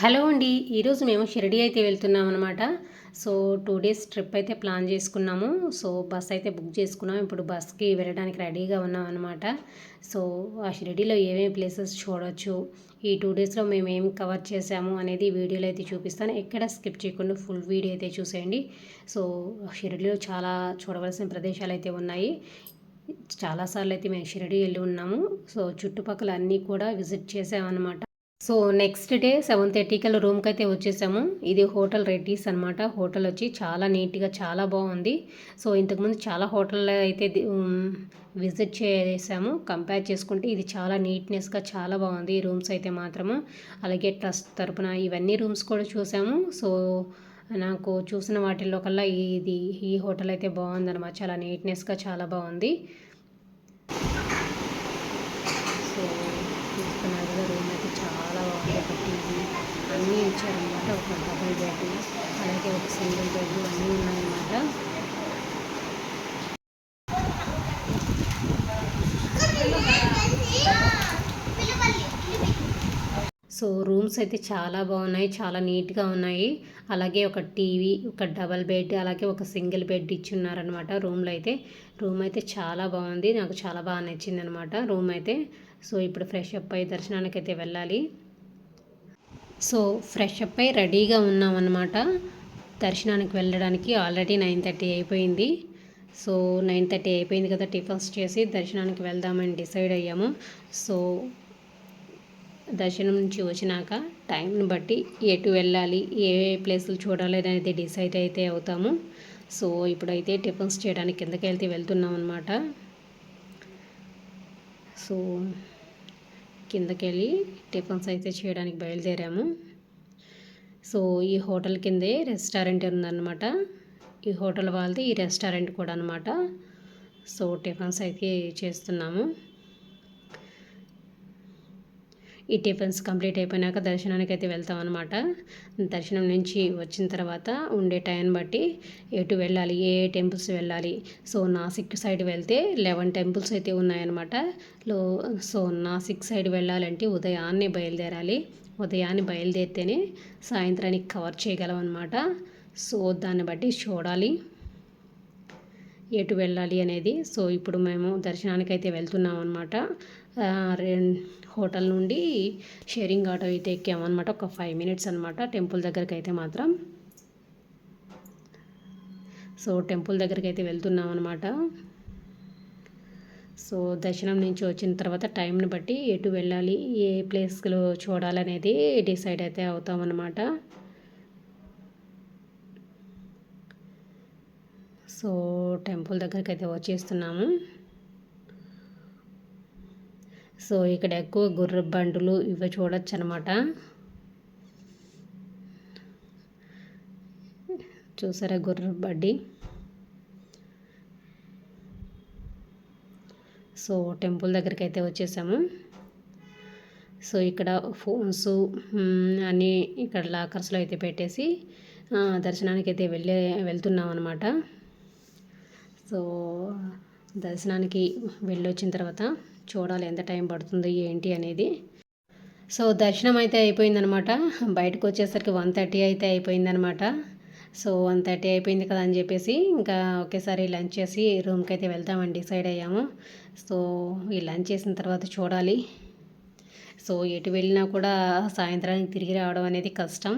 Hello అండి. ఈరోజు మేము షిరిడి అయితే వెళ్తున్నాం అనమాట సో టూ డేస్ ట్రిప్ అయితే ప్లాన్ చేసుకున్నాము. సో బస్ అయితే బుక్ చేసుకున్నాం. ఇప్పుడు బస్కి వెళ్ళడానికి రెడీగా ఉన్నాం అనమాట సో ఆ షిరిడిలో ఏమేమి ప్లేసెస్ చూడవచ్చు ఈ టూ డేస్లో మేము ఏం కవర్ చేసాము అనేది వీడియోలో అయితే చూపిస్తాను. ఎక్కడ స్కిప్ చేయకుండా ఫుల్ వీడియో అయితే చూసేయండి. సో షిరిడిలో చాలా చూడవలసిన ప్రదేశాలు అయితే ఉన్నాయి. చాలాసార్లు అయితే మేము షిరిడి వెళ్ళి ఉన్నాము. సో చుట్టుపక్కల అన్నీ కూడా విజిట్ చేసామన్నమాట. సో నెక్స్ట్ డే సెవెన్ థర్టీకి రూమ్కి అయితే వచ్చేసాము. ఇది హోటల్ రెడ్డీస్ అనమాట హోటల్ వచ్చి చాలా నీట్గా చాలా బాగుంది. సో ఇంతకుముందు చాలా హోటల్ అయితే విజిట్ చేసాము. కంపేర్ చేసుకుంటే ఇది చాలా నీట్నెస్గా చాలా బాగుంది. ఈ రూమ్స్ అయితే మాత్రము. అలాగే ట్రస్ట్ తరపున ఇవన్నీ రూమ్స్ కూడా చూసాము. సో నాకు చూసిన వాటిల్లో కల్లా ఇది ఈ హోటల్ అయితే బాగుందన్నమాట. చాలా నీట్నెస్గా చాలా బాగుంది సో చూస్తున్నారు కదా రూమ్ అయితే చాలా బాగుంది ఒక టీవీ అన్నీ ఇచ్చారనమాట. ఒక డబుల్ బెడ్ అలాగే ఒక సింగిల్ బెడ్ అన్నీ ఉన్నాయన్నమాట. సో రూమ్స్ అయితే చాలా బాగున్నాయి చాలా నీట్గా ఉన్నాయి. అలాగే ఒక టీవీ ఒక డబల్ బెడ్ అలాగే ఒక సింగిల్ బెడ్ ఇచ్చున్నారనమాట రూమ్లో అయితే. రూమ్ అయితే చాలా బాగుంది నాకు చాలా బాగా నచ్చింది అనమాట రూమ్ అయితే. సో ఇప్పుడు ఫ్రెష్ అప్ అయ్యి దర్శనానికి అయితే వెళ్ళాలి. సో ఫ్రెష్ అప్ అయి రెడీగా ఉన్నామన్నమాట. దర్శనానికి వెళ్ళడానికి ఆల్రెడీ నైన్ థర్టీ అయిపోయింది. సో నైన్ థర్టీ అయిపోయింది కదా టిఫిన్స్ చేసి దర్శనానికి వెళ్దామని డిసైడ్ అయ్యాము. సో దర్శనం నుంచి వచ్చినాక టైంని బట్టి ఎటు వెళ్ళాలి ఏ ప్లేసులు చూడాలి అనేది డిసైడ్ అయితే అవుతాము. సో ఇప్పుడైతే టిఫిన్స్ చేయడానికి కిందకి వెళ్తే వెళ్తున్నాం అనమాట సో కిందకి వెళ్ళి టిఫిన్స్ అయితే చేయడానికి బయలుదేరాము. సో ఈ హోటల్ కిందే రెస్టారెంట్ ఉందన్నమాట. ఈ హోటల్ వాళ్ళది ఈ రెస్టారెంట్ కూడా అనమాట సో టిఫిన్స్ అయితే చేస్తున్నాము. ఈ టిఫిన్స్ కంప్లీట్ అయిపోయినాక దర్శనానికి అయితే వెళ్తాం అనమాట దర్శనం నుంచి వచ్చిన తర్వాత ఉండే టైం బట్టి ఎటు వెళ్ళాలి ఏ టెంపుల్స్ వెళ్ళాలి. సో నాసిక్ సైడ్ వెళ్తే లెవెన్ టెంపుల్స్ అయితే ఉన్నాయన్నమాట. లో సో నాసిక్ సైడ్ వెళ్ళాలంటే ఉదయాన్నే బయలుదేరాలి. ఉదయాన్నే బయలుదేరితేనే సాయంత్రానికి కవర్ చేయగలం అనమాట సో దాన్ని బట్టి చూడాలి. ఎటు వెళ్ళాలి అనేది. సో ఇప్పుడు మేము దర్శనానికి అయితే వెళ్తున్నాం అనమాట హోటల్ నుండి షేరింగ్ ఆటో అయితే ఎక్కామన్నమాట. ఒక ఫైవ్ మినిట్స్ అనమాట టెంపుల్ దగ్గరికి అయితే మాత్రం. సో టెంపుల్ దగ్గరికి అయితే వెళ్తున్నాం అనమాట సో దర్శనం నుంచి వచ్చిన తర్వాత టైంని బట్టి ఎటు వెళ్ళాలి ఏ ప్లేస్లో చూడాలనేది డిసైడ్ అయితే అవుతామన్నమాట. సో టెంపుల్ దగ్గరికి అయితే వచ్చేస్తున్నాము. సో ఇక్కడ ఎక్కువ గుర్ర బండులు ఇవి చూడొచ్చు అనమాట చూసారా గుర్ర బడ్డి సో టెంపుల్ దగ్గరికి అయితే వచ్చేసాము. సో ఇక్కడ ఫోన్స్ అన్నీ ఇక్కడ లాకర్స్లో అయితే పెట్టేసి దర్శనానికి అయితే వెళ్ళే వెళ్తున్నాం అనమాట సో దర్శనానికి వెళ్ళొచ్చిన తర్వాత చూడాలి ఎంత టైం పడుతుంది ఏంటి అనేది. సో దర్శనం అయితే అయిపోయిందనమాట. బయటకు వచ్చేసరికి వన్ థర్టీ అయితే అయిపోయిందనమాట. సో వన్ థర్టీ అయిపోయింది కదా అని చెప్పేసి ఇంకా ఒకేసారి లంచ్ చేసి రూమ్కి అయితే వెళ్తామని డిసైడ్ అయ్యాము. సో ఈ లంచ్ చేసిన తర్వాత చూడాలి. సో ఎటు వెళ్ళినా కూడా సాయంత్రానికి తిరిగి రావడం అనేది కష్టం.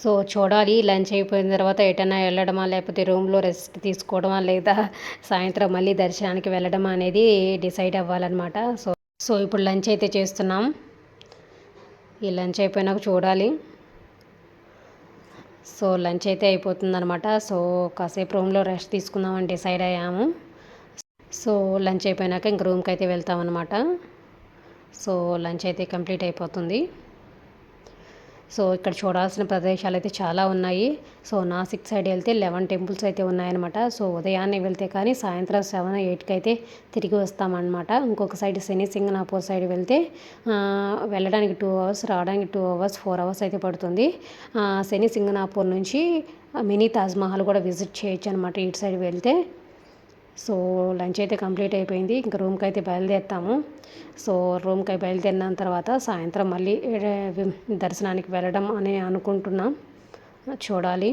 సో చూడాలి లంచ్ అయిపోయిన తర్వాత ఎటైనా వెళ్ళడమా లేకపోతే రూమ్లో రెస్ట్ తీసుకోవడమా లేదా సాయంత్రం మళ్ళీ దర్శనానికి వెళ్ళడమా అనేది డిసైడ్ అవ్వాలన్నమాట. సో సో ఇప్పుడు లంచ్ అయితే చేస్తున్నాం. ఈ లంచ్ అయిపోయినాక చూడాలి. సో లంచ్ అయితే అయిపోతుందనమాట సో కాసేపు రూమ్లో రెస్ట్ తీసుకుందామని డిసైడ్ అయ్యాము. సో లంచ్ అయిపోయినాక ఇంక రూమ్కి అయితే వెళ్తామన్నమాట. సో లంచ్ అయితే కంప్లీట్ అయిపోతుంది. సో ఇక్కడ చూడాల్సిన ప్రదేశాలు అయితే చాలా ఉన్నాయి. సో నాసిక్ సైడ్ వెళ్తే లెవెన్ టెంపుల్స్ అయితే ఉన్నాయన్నమాట. సో ఉదయాన్నే వెళ్తే కానీ సాయంత్రం సెవెన్ ఎయిట్కి అయితే తిరిగి వస్తామన్నమాట. ఇంకొక సైడ్ శని సింగనాపూర్ సైడ్ వెళ్తే వెళ్ళడానికి టూ అవర్స్ రావడానికి టూ అవర్స్ ఫోర్ అవర్స్ అయితే పడుతుంది. శని సింగనాపూర్ నుంచి మినీ తాజ్మహల్ కూడా విజిట్ చేయొచ్చు అనమాట ఇటు సైడ్ వెళ్తే. సో లంచ్ అయితే కంప్లీట్ అయిపోయింది. ఇంకా రూమ్కి అయితే బయలుదేరుతాము. సో రూమ్కి బయలుదేరిన తర్వాత సాయంత్రం మళ్ళీ దర్శనానికి వెళ్ళడం అని అనుకుంటున్నాం. చూడాలి.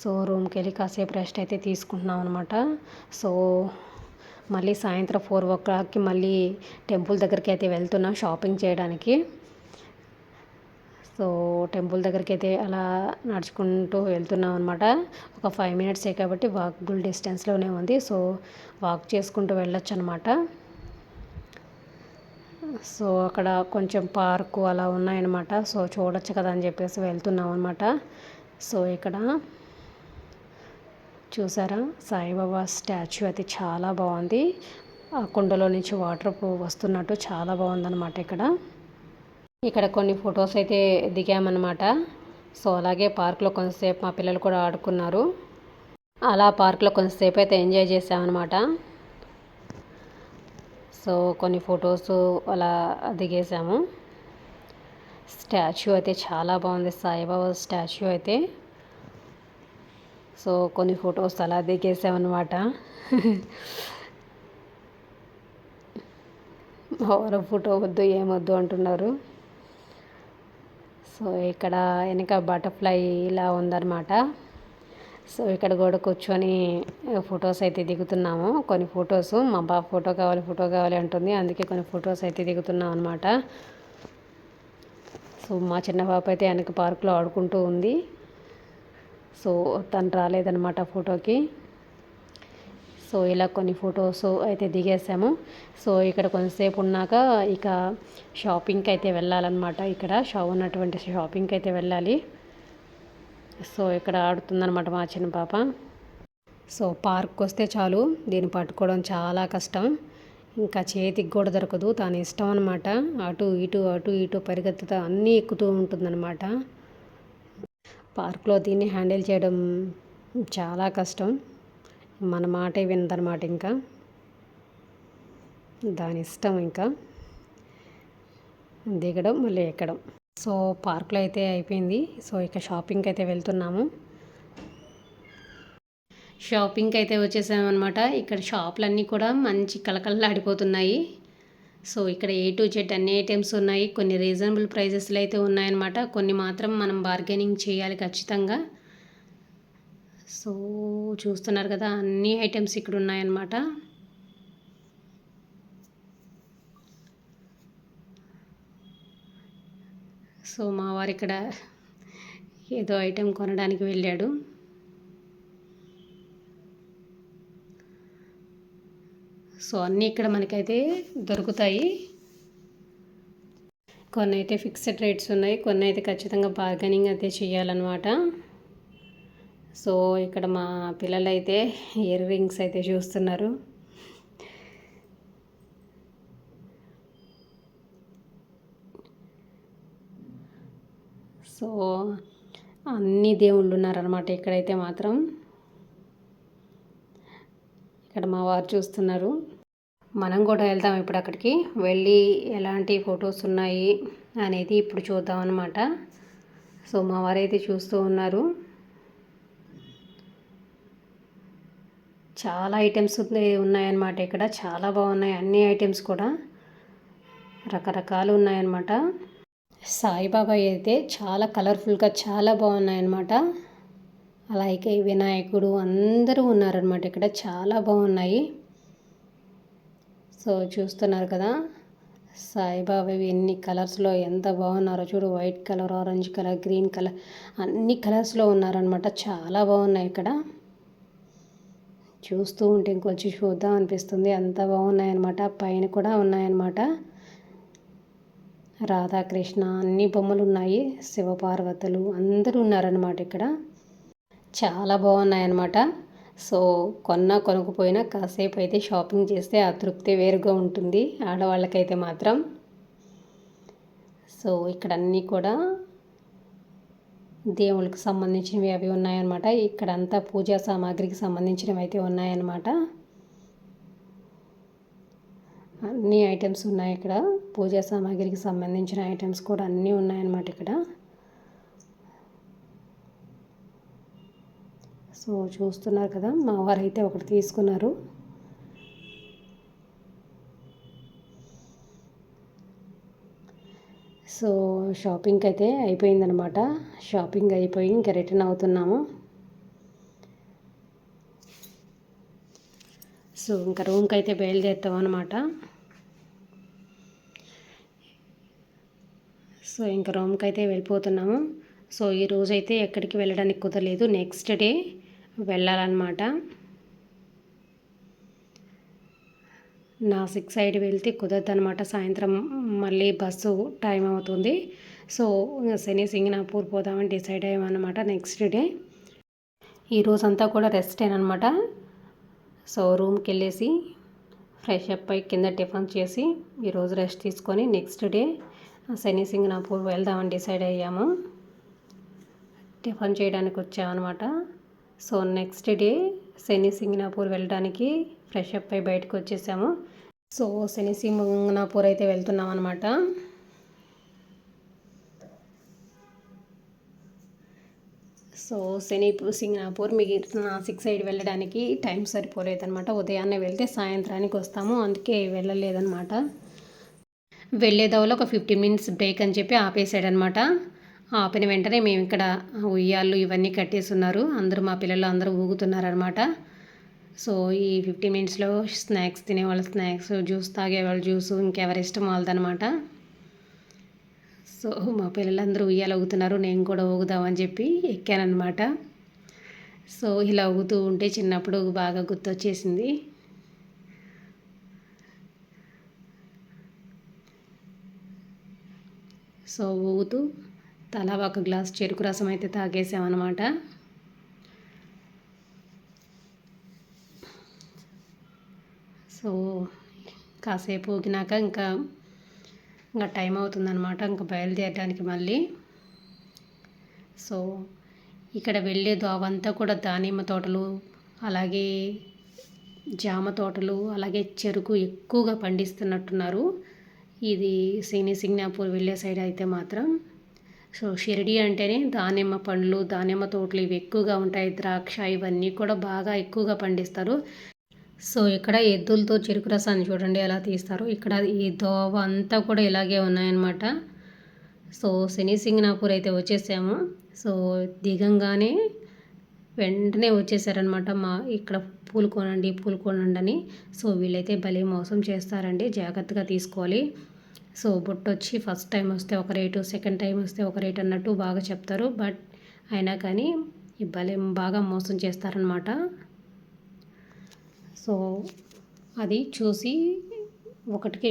సో రూమ్కి వెళ్ళి కాసేపు రెస్ట్ అయితే తీసుకుంటున్నాం అనమాట సో మళ్ళీ సాయంత్రం ఫోర్ ఓ క్లాక్కి మళ్ళీ టెంపుల్ దగ్గరికి అయితే వెళ్తున్నాం షాపింగ్ చేయడానికి. సో టెంపుల్ దగ్గరికి అయితే అలా నడుచుకుంటూ వెళ్తున్నాం అనమాట ఒక ఫైవ్ మినిట్సే కాబట్టి వాకబుల్ డిస్టెన్స్లోనే ఉంది. సో వాక్ చేసుకుంటూ వెళ్ళొచ్చు అనమాట సో అక్కడ కొంచెం పార్కు అలా ఉన్నాయన్నమాట. సో చూడొచ్చు కదా అని చెప్పేసి వెళ్తున్నాం అనమాట సో ఇక్కడ చూసారా? సాయిబాబా స్టాచ్యూ అయితే చాలా బాగుంది. ఆ కుండలో నుంచి వాటర్ వస్తున్నట్టు చాలా బాగుందన్నమాట ఇక్కడ. ఇక్కడ కొన్ని ఫొటోస్ అయితే దిగామన్నమాట. సో అలాగే పార్క్లో కొంతసేపు మా పిల్లలు కూడా ఆడుకున్నారు. అలా పార్క్లో కొంతసేపు అయితే ఎంజాయ్ చేసామన్నమాట. సో కొన్ని ఫొటోస్ అలా దిగేసాము. స్టాచ్యూ అయితే చాలా బాగుంది. సాయిబాబా స్టాచ్యూ అయితే. సో కొన్ని ఫొటోస్ అలా దిగేసామన్నమాట. ఎవరు ఫోటో వద్దు ఏమొద్దు అంటున్నారు. సో ఇక్కడ వెనక బటర్ఫ్లై ఇలా ఉందన్నమాట. సో ఇక్కడ కూడా కూర్చొని ఫొటోస్ అయితే దిగుతున్నాము. కొన్ని ఫొటోస్ మా బాబు ఫోటో కావాలి ఫోటో కావాలి అంటుంది. అందుకే కొన్ని ఫొటోస్ అయితే దిగుతున్నాం అనమాట సో మా చిన్న పాప అయితే వెనక పార్కులో ఆడుకుంటూ ఉంది. సో తను రాలేదనమాట ఫోటోకి. సో ఇలా కొన్ని ఫొటోస్ అయితే దిగేసాము. సో ఇక్కడ కొంతసేపు ఉన్నాక ఇక షాపింగ్కి అయితే వెళ్ళాలన్నమాట. ఇక్కడ షా ఉన్నటువంటి షాపింగ్కి అయితే వెళ్ళాలి. సో ఇక్కడ ఆడుతుందన్నమాట మా చిన్న పాప. సో పార్క్ వస్తే చాలు దీన్ని పట్టుకోవడం చాలా కష్టం. ఇంకా చేతికి కూడా దొరకదు తాను ఇష్టం అనమాట అటు ఇటు అటు ఇటు పరిగెత్తుతా అన్నీ ఎక్కుతూ ఉంటుందన్నమాట. పార్క్లో దీన్ని హ్యాండిల్ చేయడం చాలా కష్టం. మన మాటే విందనమాట ఇంకా. దాని ఇష్టం ఇంకా. దిగడం మళ్ళీ ఎక్కడం. సో పార్కులో అయితే అయిపోయింది. సో ఇక షాపింగ్కి అయితే వెళ్తున్నాము. షాపింగ్కి అయితే వచ్చేసామన్నమాట. ఇక్కడ షాపులన్నీ కూడా మంచి కలకలలాడిపోతున్నాయి సో ఇక్కడ ఏ టు జెడ్ అన్ని ఐటమ్స్ ఉన్నాయి. కొన్ని రీజనబుల్ ప్రైజెస్లో అయితే ఉన్నాయన్నమాట. కొన్ని మాత్రం మనం బార్గెనింగ్ చేయాలి ఖచ్చితంగా. సో చూస్తున్నారు కదా అన్ని ఐటమ్స్ ఇక్కడ ఉన్నాయన్నమాట సో మా వారు ఇక్కడ ఏదో ఐటెం కొనడానికి వెళ్ళాడు. సో అన్నీ ఇక్కడ మనకైతే దొరుకుతాయి. కొన్ని అయితే ఫిక్స్డ్ రేట్స్ ఉన్నాయి కొన్ని అయితే ఖచ్చితంగా బార్గెనింగ్ అయితే చేయాలన్నమాట. సో ఇక్కడ మా పిల్లలైతే ఇయర్ రింగ్స్ అయితే చూస్తున్నారు. సో అన్ని దేవుళ్ళు ఉన్నారనమాట ఇక్కడైతే మాత్రం. ఇక్కడ మా వారు చూస్తున్నారు. మనం కూడా వెళ్దాం ఇప్పుడు అక్కడికి. వెళ్ళి ఎలాంటి ఫొటోస్ ఉన్నాయి అనేది ఇప్పుడు చూద్దాం అనమాట సో మా వారైతే చూస్తూ ఉన్నారు. చాలా ఐటమ్స్ ఉన్నాయన్నమాట ఇక్కడ. చాలా బాగున్నాయి అన్ని ఐటమ్స్ కూడా. రకరకాలు ఉన్నాయన్నమాట. సాయిబాబా అయితే చాలా కలర్ఫుల్గా చాలా బాగున్నాయన్నమాట. అలాగే వినాయకుడు అందరూ ఉన్నారనమాట ఇక్కడ. చాలా బాగున్నాయి. సో చూస్తున్నారు కదా సాయిబాబా ఎన్ని కలర్స్లో ఎంత బాగున్నారో చూడు. White colour orange colour green colour అన్ని కలర్స్లో ఉన్నారనమాట చాలా బాగున్నాయి ఇక్కడ. చూస్తూ ఉంటే ఇంకొంచెం చూద్దాం అనిపిస్తుంది. అంత బాగున్నాయన్నమాట. పైన కూడా ఉన్నాయన్నమాట. రాధాకృష్ణ అన్ని బొమ్మలు ఉన్నాయి. శివపార్వతులు అందరూ ఉన్నారనమాట ఇక్కడ. చాలా బాగున్నాయన్నమాట. సో కొన్నా కొనుక్కుపోయినా కాసేపు అయితే షాపింగ్ చేస్తే ఆ తృప్తి వేరుగా ఉంటుంది. ఆడవాళ్ళకైతే మాత్రం. సో ఇక్కడ అన్నీ కూడా దేవుళ్ళకి సంబంధించినవి అవి ఉన్నాయన్నమాట. ఇక్కడంతా పూజా సామాగ్రికి సంబంధించినవి అయితే ఉన్నాయన్నమాట. అన్ని ఐటమ్స్ ఉన్నాయి ఇక్కడ. పూజా సామాగ్రికి సంబంధించిన ఐటమ్స్ కూడా అన్నీ ఉన్నాయన్నమాట ఇక్కడ. సో చూస్తున్నారు కదా మా వారు అయితే ఒకటి తీసుకున్నారు. సో షాపింగ్కి అయితే అయిపోయిందనమాట షాపింగ్ అయిపోయి ఇంకా రిటర్న్ అవుతున్నాము. సో ఇంకా రూమ్కి అయితే బయలుదేరుతాం అనమాట సో ఇంకా రూమ్కి అయితే వెళ్ళిపోతున్నాము. సో ఈ రోజైతే అయితే ఎక్కడికి వెళ్ళడానికి కుదరలేదు. నెక్స్ట్ డే వెళ్ళాలన్నమాట. నాసిక్ సైడ్ వెళ్తే కుదరదు అనమాట సాయంత్రం మళ్ళీ బస్సు టైం అవుతుంది. సో శని సింగనాపూర్ పోదామని డిసైడ్ అయ్యామన్నమాట నెక్స్ట్ డే. ఈరోజు అంతా కూడా రెస్టేనమాట సో రూమ్కి వెళ్ళేసి ఫ్రెష్ అప్ అయి కింద టిఫిన్ చేసి ఈరోజు రెస్ట్ తీసుకొని నెక్స్ట్ డే శని సింగనాపూర్ వెళ్దామని డిసైడ్ అయ్యాము. టిఫిన్ చేయడానికి వచ్చామన్నమాట. So next day Shani Shingnapur వెళ్ళడానికి ఫ్రెష్ అప్ అయి బయటకు వచ్చేసాము. సో శని సింగనాపూర్ అయితే వెళ్తున్నాం అనమాట సో శని సింగనాపూర్ మీకు సిక్స్ సైడ్ వెళ్ళడానికి టైం సరిపోలేదనమాట ఉదయాన్నే వెళ్తే సాయంత్రానికి వస్తాము. అందుకే వెళ్ళలేదన్నమాట. వెళ్ళేదవలో ఒక ఫిఫ్టీన్ మినిట్స్ బ్రేక్ అని చెప్పి ఆపేసాడనమాట ఆపిన వెంటనే మేము ఇక్కడ ఉయ్యాళ్ళు ఇవన్నీ కట్టేసి ఉన్నారు అందరూ మా పిల్లలు అందరూ ఊగుతున్నారనమాట సో ఈ ఫిఫ్టీన్ మినిట్స్లో స్నాక్స్ తినేవాళ్ళు స్నాక్స్ జ్యూస్ తాగేవాళ్ళు జ్యూస్ ఇంకెవరి ఇష్టం వాళ్ళదనమాట. సో మా పిల్లలందరూ ఉయ్యాలు ఊగుతున్నారు నేను కూడా ఊగుదామని చెప్పి ఎక్కానమాట సో ఇలా ఊగుతూ ఉంటే చిన్నప్పుడు బాగా గుర్తొచ్చేసింది. సో ఊగుతూ తలా ఒక గ్లాస్ చెరుకు రసం అయితే తాగేసామన్నమాట సో కాసేపు ఊగినాక ఇంకా ఇంకా టైం అవుతుందనమాట ఇంకా బయలుదేరడానికి మళ్ళీ. సో ఇక్కడ వెళ్ళే దోవంతా కూడా దానిమ్మ తోటలు అలాగే జామ తోటలు అలాగే చెరుకు ఎక్కువగా పండిస్తున్నట్టున్నారు. ఇది సినీ సింగ్నాపూర్ వెళ్ళే సైడ్ అయితే మాత్రం. సో షిరిడి అంటేనే దానిమ్మ పండ్లు దానిమ్మ తోటలు ఇవి ఎక్కువగా ఉంటాయి. ద్రాక్ష ఇవన్నీ కూడా బాగా ఎక్కువగా పండిస్తారు. సో ఇక్కడ ఎద్దులతో చెరుకు రసాన్ని చూడండి ఎలా తీస్తారు. ఇక్కడ ఈ దోవ అంతా కూడా ఇలాగే ఉన్నాయన్నమాట. సో శని అయితే వచ్చేసాము. సో దిగంగానే వెంటనే వచ్చేసారనమాట మా ఇక్కడ పూలు కొనండి పూలు కొనండి అని. సో వీళ్ళైతే భలే మోసం చేస్తారండి జాగ్రత్తగా తీసుకోవాలి. సో బుట్ట వచ్చి ఫస్ట్ టైం వస్తే ఒక రేటు సెకండ్ టైం వస్తే ఒక రేట్ అన్నట్టు బాగా చెప్తారు. బట్ అయినా కానీ భలే బాగా మోసం చేస్తారనమాట సో అది చూసి ఒకటికి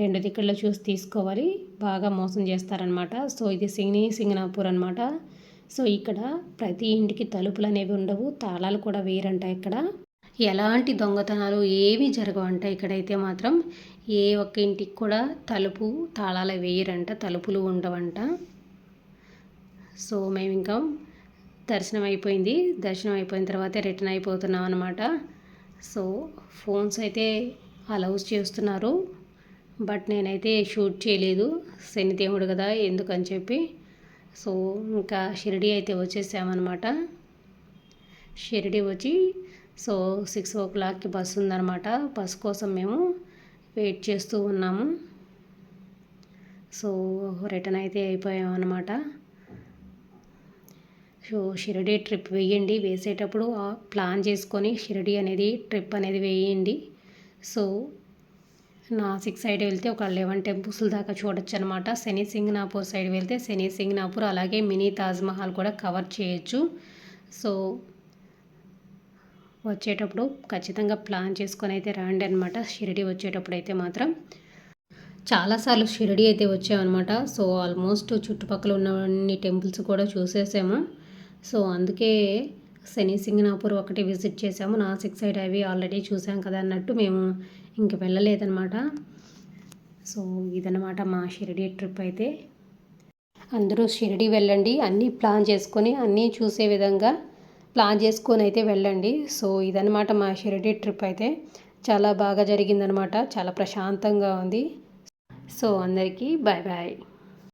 రెండు దిక్కుల్లో చూసి తీసుకోవాలి. బాగా మోసం చేస్తారనమాట సో ఇది సింగ్ని సింగనాపూర్ అనమాట సో ఇక్కడ ప్రతి ఇంటికి తలుపులు అనేవి ఉండవు. తాళాలు కూడా వేరంట ఇక్కడ. ఎలాంటి దొంగతనాలు ఏవి జరగవంట ఇక్కడైతే మాత్రం. ఏ ఒక్క ఇంటికి కూడా తలుపు తాళాలు వేయరంట. తలుపులు ఉండవంట. సో మేము ఇంకా దర్శనం అయిపోయింది దర్శనం అయిపోయిన తర్వాత రిటర్న్ అయిపోతున్నాం అనమాట సో ఫోన్స్ అయితే అలౌస్ చేస్తున్నారు బట్ నేనైతే షూట్ చేయలేదు. శనిదేవుడు కదా ఎందుకని చెప్పి. సో ఇంకా షిరిడి అయితే వచ్చేసామన్నమాట. షిరిడి వచ్చి సో సిక్స్ ఓ క్లాక్కి బస్సు ఉందన్నమాట. బస్ కోసం మేము వెయిట్ చేస్తూ ఉన్నాము. సో రిటర్న్ అయితే అయిపోయామన్నమాట. సో షిరిడి ట్రిప్ వేయండి. వేసేటప్పుడు ప్లాన్ చేసుకొని షిరిడి అనేది ట్రిప్ అనేది వేయండి. సో నాసిక్ సైడ్ వెళ్తే ఒక లెవెన్ టెంపుల్స్ దాకా చూడొచ్చు అనమాట శని సింగ్నాపూర్ సైడ్ వెళ్తే శని సింగ్నాపూర్ అలాగే మినీ తాజ్మహల్ కూడా కవర్ చేయొచ్చు. సో వచ్చేటప్పుడు ఖచ్చితంగా ప్లాన్ చేసుకొని అయితే రండి అనమాట షిరిడి వచ్చేటప్పుడు అయితే మాత్రం. చాలాసార్లు షిరిడి అయితే వచ్చామన్నమాట. సో ఆల్మోస్ట్ చుట్టుపక్కల ఉన్న అన్ని టెంపుల్స్ కూడా చూసేసాము. సో అందుకే శని సింగనాపూర్ ఒకటి విజిట్ చేసాము నాసిక్ సైడ్ అవి ఆల్రెడీ చూసాం కదా అన్నట్టు మేము ఇంక వెళ్ళలేదన్నమాట. సో ఇదన్నమాట మా షిరిడి ట్రిప్ అయితే. అందరూ షిరిడి వెళ్ళండి. అన్నీ ప్లాన్ చేసుకొని అన్నీ చూసే విధంగా ప్లాన్ చేసుకొని అయితే వెళ్ళండి. సో ఇదన్నమాట మా షిరిడి ట్రిప్ అయితే. చాలా బాగా జరిగిందనమాట చాలా ప్రశాంతంగా ఉంది. సో అందరికీ బాయ్ బాయ్